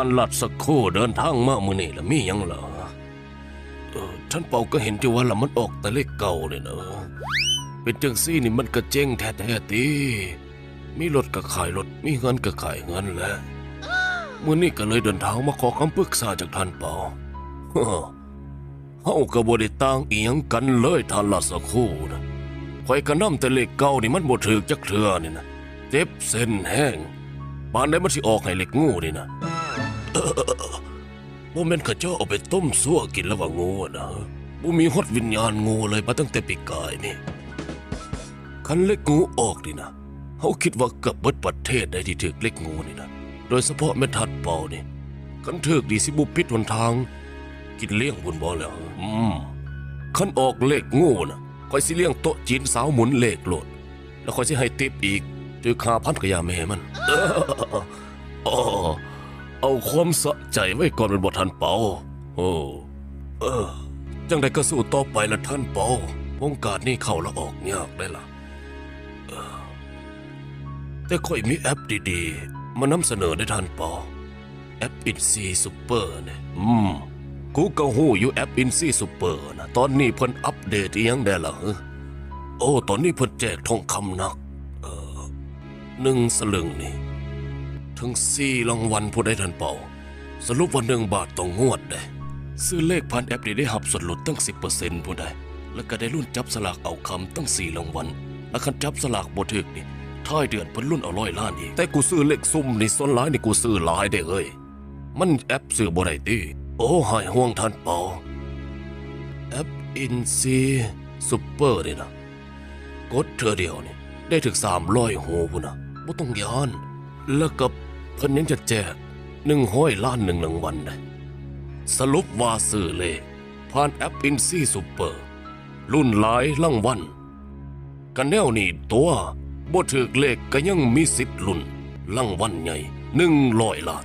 ท่านลัดสักครู่เดินทางมามื้อนี้ละมียังเหรอเออท่านเป่าก็เห็นอยู่ว่าละมันออกแต่เลขเก่าเนี่ยเนอะเป็นจังซี่นี่มันก็เจงแท้ๆติมีรถก็ขายรถมีเงินก็ขายเงินแหละมื้อนี้ก็เลยเดินทางมาขอคำปรึกษาจากท่านเป่าฮ้อเฮาก็บ่ได้ต่างอีหยังกันเลยท่านลัดสักครู่นะข่อยก็นำแต่เลขเก่านี่มันบ่ถูกจักเทื่อนี่นะเจ็บเส้นแห้งปานใดมันสิออกให้เล็กงูนี่นะ บ่แม่นเขาเจ้าเอาไปต้มซั่วกินแล้วว่างูนะบ่มีฮอดวิญญาณงูเลยมาตั้งแต่ปีกายนี่ คันเล็กงูออกนี่นะเฮาคิดว่าเกือบเบิดประเทศได้ที่ถึกเล็กงูนี่นะโดยเฉพาะแม่ทัดเป่านี่คันถึกดีสิบุปิดหนทาง กินเลี้ยงบุญบ่แล้วอืมคันออกเลขงูนะคอยสิเลี้ยงโต๊ะจีนสาวหมุนเลขโลด แล้วคอยสิให้ติปอีกจือคาพันกระยาแม่มันอ๋อ เอาความสะใจไว้ก่อนเป็นบทท่านเปาโอ้เออ จังใดก็สู้ต่อไปละท่านเปาวงการนี่เข้าและออกยากได้ละแต่ค่อยมีแอปดีๆ มานำเสนอได้ท่านเปาแอปอินซีซูเปอร์เนี่ยอืมกูก็หู้อยู่แอปอินซีซูเปอร์นะตอนนี้เพิ่นอัปเดตอีหยังได้ละเฮ้อโอ้ ตอนนี้เพิ่นแจกทองคำหนัก เออหนึ่งสลึงนี่ ถึงสี่รางวัลผู้ได้ทันเป่า สรุปวันหนึ่งบาทต่องวดได้ซื้อเลขพันแอปนี่ได้หับส่วนลดตั้ง 10%ผู้ใดแล้วก็ได้รุ่นจับสลากเอาคำตั้งสี่รางวัลแล้วคันจับสลากบ่ถึกนี่ท้ายเดือนเพิ่นรุ่นเอาร้อยล้านอีกแต่กูซื้อเลขซุ่มนี่ส่วนหลายนี่กูซื้อหลายได้เอ้ยมันแอปซื้อบ่ได้ติโอ้หายห่วงท่านเป่าแอปอินซีซูเปอร์นี่นะกดเธอเดียวนี่ได้ถึงสามร้อยโหพุ่นนะบ่ต้องย้อนแล้วกับ เพิ่นยังจะแจกหนึ่งห้อยล้านหนึ่งรางวัลได้สรุปว่าสื่อเลผ่านแอปอินซีซูเปอร์ รุ่นหลายรางวัลกันแนวนี่ตัวบ่ถึกเลขก็ยังมีสิทธิ์ลุ่นรางวัลใหญ่หนึ่งร้อยล้าน